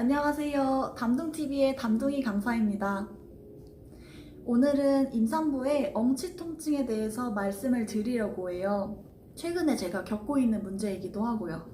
안녕하세요. 담둥TV의 담둥이 강사입니다. 오늘은 임산부의 엉치 통증에 대해서 말씀을 드리려고 해요. 최근에 제가 겪고 있는 문제이기도 하고요.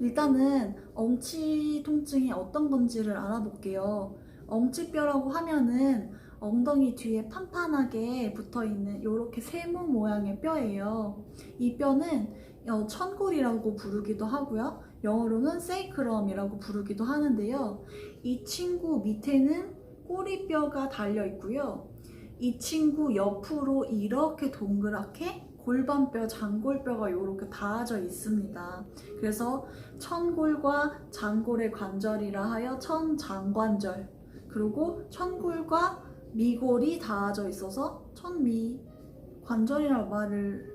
일단은 엉치 통증이 어떤 건지를 알아볼게요. 엉치뼈라고 하면은 엉덩이 뒤에 판판하게 붙어 있는 이렇게 세모 모양의 뼈예요. 이 뼈는 어, 천골이라고 부르기도 하고요. 영어로는 세이크럼이라고 부르기도 하는데요. 이 친구 밑에는 꼬리뼈가 달려 있고요. 이 친구 옆으로 이렇게 동그랗게 골반뼈, 장골뼈가 이렇게 닿아져 있습니다. 그래서 천골과 장골의 관절이라 하여 천장관절. 그리고 천골과 미골이 닿아져 있어서 천미 관절이라는 말을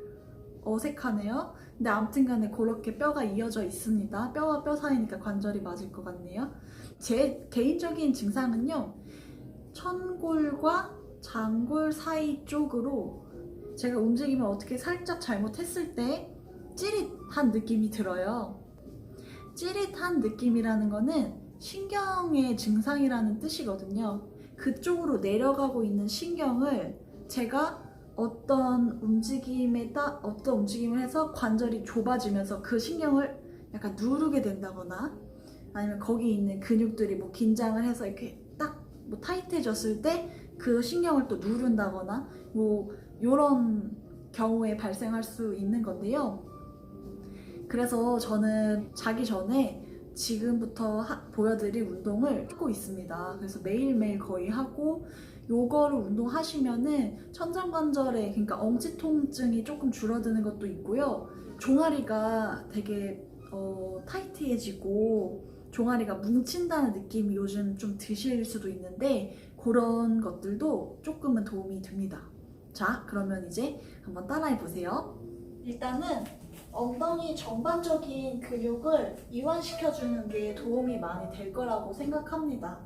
어색하네요. 근데 아무튼 간에 그렇게 뼈가 이어져 있습니다. 뼈와 뼈 사이니까 관절이 맞을 것 같네요. 제 개인적인 증상은요. 천골과 장골 사이 쪽으로 제가 움직임을 어떻게 살짝 잘못했을 때 찌릿한 느낌이 들어요. 찌릿한 느낌이라는 거는 신경의 증상이라는 뜻이거든요. 그쪽으로 내려가고 있는 신경을 제가 어떤 움직임에 따 어떤 움직임을 해서 관절이 좁아지면서 그 신경을 약간 누르게 된다거나 아니면 거기 있는 근육들이 뭐 긴장을 해서 이렇게 딱 뭐 타이트해졌을 때 그 신경을 또 누른다거나 뭐 이런 경우에 발생할 수 있는 건데요. 그래서 저는 자기 전에 지금부터 하- 보여드릴 운동을 하고 있습니다. 그래서 매일매일 거의 하고 요거를 운동하시면은 천장관절에 그러니까 엉치 통증이 조금 줄어드는 것도 있고요. 종아리가 되게 어, 타이트해지고 종아리가 뭉친다는 느낌이 요즘 좀 드실 수도 있는데 그런 것들도 조금은 도움이 됩니다. 자, 그러면 이제 한번 따라해 보세요. 일단은 엉덩이 전반적인 근육을 이완시켜주는 게 도움이 많이 될 거라고 생각합니다.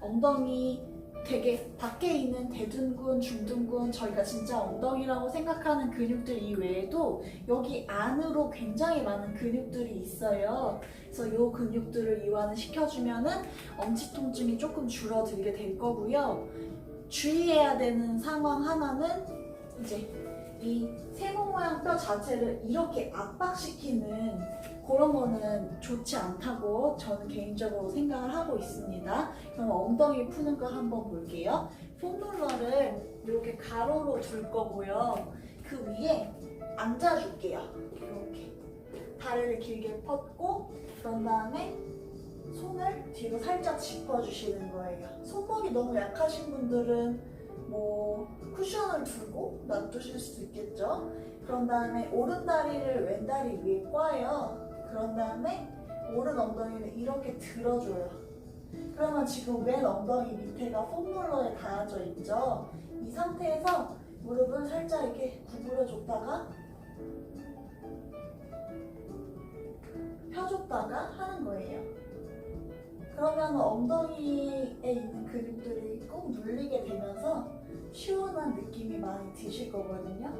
엉덩이 되게 밖에 있는 대둔근, 중둔근, 저희가 진짜 엉덩이라고 생각하는 근육들 이외에도 여기 안으로 굉장히 많은 근육들이 있어요. 그래서 이 근육들을 이완을 시켜주면은 엉치 통증이 조금 줄어들게 될 거고요. 주의해야 되는 상황 하나는 이제 이 세모 모양 뼈 자체를 이렇게 압박시키는 그런 거는 좋지 않다고 저는 개인적으로 생각을 하고 있습니다. 그럼 엉덩이 푸는 거 한번 볼게요. 폼롤러를 이렇게 가로로 둘 거고요. 그 위에 앉아줄게요. 이렇게 다리를 길게 뻗고 그런 다음에 손을 뒤로 살짝 짚어주시는 거예요. 손목이 너무 약하신 분들은 뭐 쿠션을 두고 놔두실 수 있겠죠. 그런 다음에 오른 다리를 왼 다리 위에 꽈요. 그런 다음에 오른 엉덩이를 이렇게 들어줘요. 그러면 지금 왼 엉덩이 밑에가 폼롤러에 닿아져 있죠. 이 상태에서 무릎을 살짝 이렇게 구부려줬다가 펴줬다가 하는 거예요. 그러면 엉덩이에 있는 근육들이 꾹 눌리게 되면서 시원한 느낌이 많이 드실 거거든요.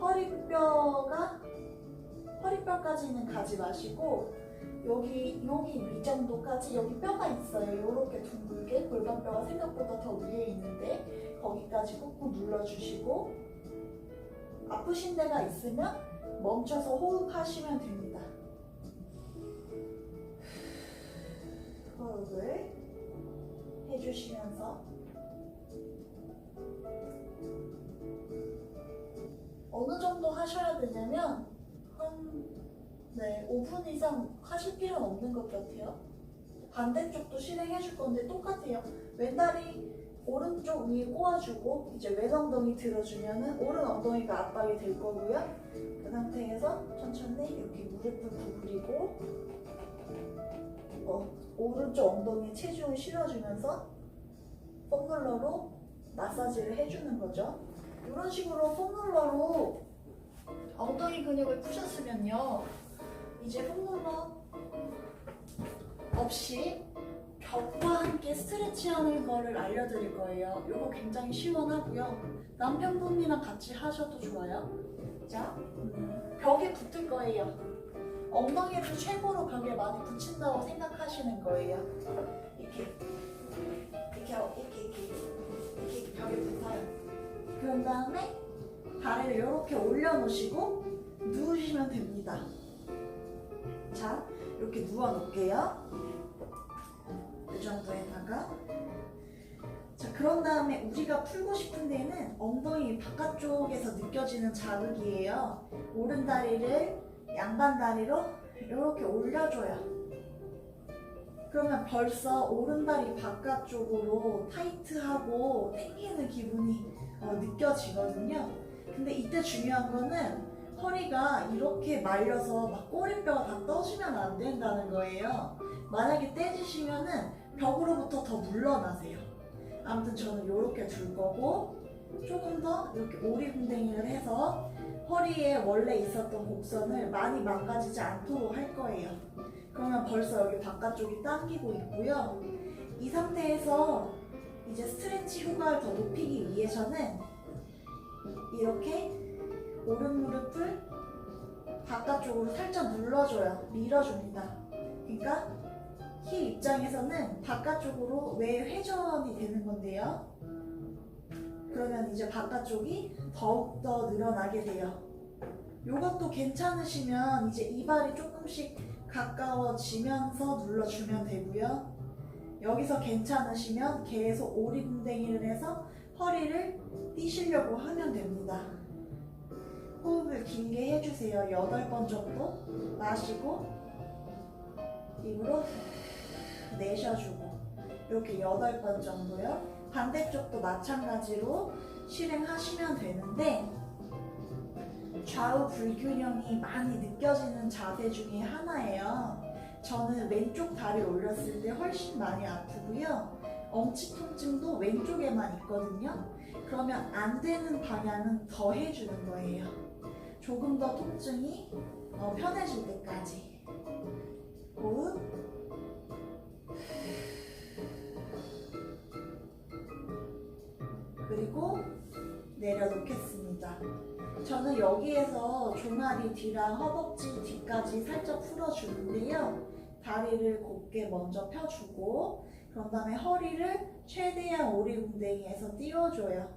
허리뼈가 허리뼈까지는 가지 마시고 여기 여기 위 정도까지 여기 뼈가 있어요. 이렇게 둥글게 골반뼈가 생각보다 더 위에 있는데 거기까지 꾹꾹 눌러주시고 아프신 데가 있으면 멈춰서 호흡하시면 됩니다. 호흡을 해주시면서 어느 정도 하셔야 되냐면 한 네, 5분 이상 하실 필요는 없는 것 같아요. 반대쪽도 실행해 줄 건데 똑같아요. 왼다리 오른쪽 위에 꼬아주고 이제 왼 엉덩이 들어주면은 오른 엉덩이가 압박이 될 거고요. 그 상태에서 천천히 이렇게 무릎을 구부리고 어, 오른쪽 엉덩이에 체중을 실어주면서 폼롤러로 마사지를 해주는 거죠. 이런 식으로 폼롤러로 엉덩이 근육을 푸셨으면요. 이제 폼롤러 없이 벽과 함께 스트레치하는 거를 알려드릴 거예요. 이거 굉장히 시원하고요. 남편분이랑 같이 하셔도 좋아요. 자, 음, 벽에 붙을 거예요. 엉덩이를 최고로 벽에 많이 붙인다고 생각하시는 거예요. 이렇게 이렇게 이렇게 이렇게 이렇게 벽에 붙어요. 그런 다음에 다리를 이렇게 올려놓으시고 누우시면 됩니다. 자, 이렇게 누워 놓을게요. 이 정도에다가 자, 그런 다음에 우리가 풀고 싶은 데는 엉덩이 바깥쪽에서 느껴지는 자극이에요. 오른 다리를 양반 다리로 이렇게 올려줘요. 그러면 벌써 오른 다리 바깥쪽으로 타이트하고 당기는 기분이 어, 느껴지거든요. 근데 이때 중요한 거는 허리가 이렇게 말려서 막 꼬리뼈가 다 떠지면 안 된다는 거예요. 만약에 떼지시면은 벽으로부터 더 물러나세요. 아무튼 저는 이렇게 둘 거고 조금 더 이렇게 오리궁뎅이를 해서 허리에 원래 있었던 곡선을 많이 망가지지 않도록 할 거예요. 그러면 벌써 여기 바깥쪽이 당기고 있고요. 이 상태에서 이제 스트레치 효과를 더 높이기 위해서는 이렇게 오른 무릎을 바깥쪽으로 살짝 눌러줘요. 밀어줍니다. 그러니까 힐 입장에서는 바깥쪽으로 왜 회전이 되는 건데요. 그러면 이제 바깥쪽이 더욱더 늘어나게 돼요. 이것도 괜찮으시면 이제 이발이 조금씩 가까워지면서 눌러주면 되고요. 여기서 괜찮으시면 계속 오리궁뎅이를 해서 허리를 띄시려고 하면 됩니다. 호흡을 길게 해주세요. 8번 정도 마시고 입으로 내쉬어주고 이렇게 8번 정도요. 반대쪽도 마찬가지로 실행하시면 되는데 좌우 불균형이 많이 느껴지는 자세 중에 하나예요. 저는 왼쪽 다리 올렸을 때 훨씬 많이 아프고요. 엉치 통증도 왼쪽에만 있거든요. 그러면 안 되는 방향은 더 해주는 거예요. 조금 더 통증이 어, 편해질 때까지. 호흡. 그리고 내려놓겠습니다. 저는 여기에서 종아리 뒤랑 허벅지 뒤까지 살짝 풀어주는데요. 다리를 곧게 먼저 펴주고 그런 다음에 허리를 최대한 오리궁뎅이에서 띄워줘요.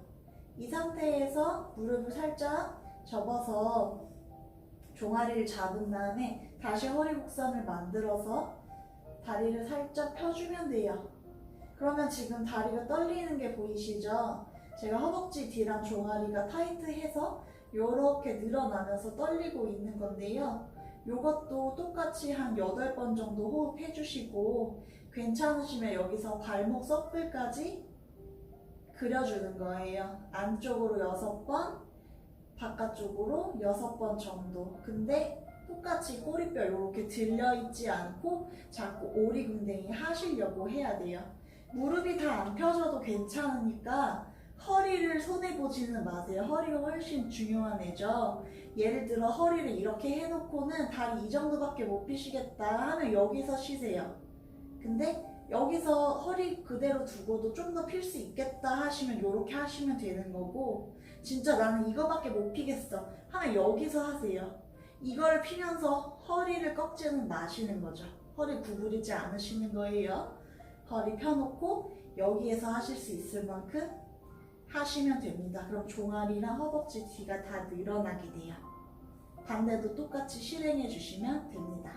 이 상태에서 무릎을 살짝 접어서 종아리를 잡은 다음에 다시 허리 곡선을 만들어서 다리를 살짝 펴주면 돼요. 그러면 지금 다리가 떨리는 게 보이시죠? 제가 허벅지 뒤랑 종아리가 타이트해서 이렇게 늘어나면서 떨리고 있는 건데요. 이것도 똑같이 한 8번 정도 호흡해 주시고 괜찮으시면 여기서 발목 서클까지 그려주는 거예요. 안쪽으로 6번, 바깥쪽으로 6번 정도. 근데 똑같이 꼬리뼈 이렇게 들려있지 않고 자꾸 오리궁뎅이 하시려고 해야 돼요. 무릎이 다 안 펴져도 괜찮으니까 허리를 손해보지는 마세요. 허리가 훨씬 중요한 애죠. 예를 들어 허리를 이렇게 해놓고는 다리 이 정도밖에 못 피시겠다 하면 여기서 쉬세요. 근데 여기서 허리 그대로 두고도 좀 더 필 수 있겠다 하시면 이렇게 하시면 되는 거고 진짜 나는 이거밖에 못 피겠어 하면 여기서 하세요. 이걸 피면서 허리를 꺾지는 마시는 거죠. 허리 구부리지 않으시는 거예요. 허리 펴놓고 여기에서 하실 수 있을 만큼 하시면 됩니다. 그럼 종아리랑 허벅지 뒤가 다 늘어나게 돼요. 반대도 똑같이 실행해 주시면 됩니다.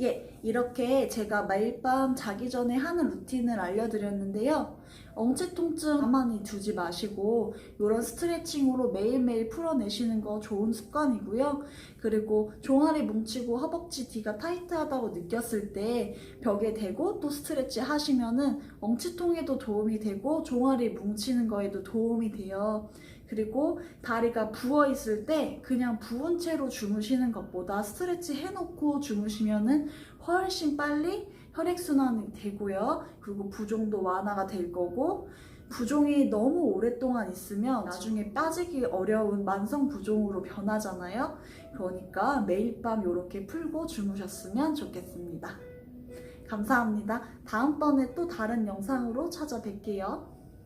예, 이렇게 제가 매일 밤 자기 전에 하는 루틴을 알려드렸는데요. 엉치 통증 가만히 두지 마시고 이런 스트레칭으로 매일매일 풀어내시는 거 좋은 습관이고요. 그리고 종아리 뭉치고 허벅지 뒤가 타이트하다고 느꼈을 때 벽에 대고 또 스트레치 하시면은 엉치통에도 도움이 되고 종아리 뭉치는 거에도 도움이 돼요. 그리고 다리가 부어 있을 때 그냥 부은 채로 주무시는 것보다 스트레치 해놓고 주무시면은 훨씬 빨리 혈액순환이 되고요. 그리고 부종도 완화가 될 거고 부종이 너무 오랫동안 있으면 나중에 빠지기 어려운 만성 부종으로 변하잖아요. 그러니까 매일 밤 이렇게 풀고 주무셨으면 좋겠습니다. 감사합니다. 다음번에 또 다른 영상으로 찾아뵐게요.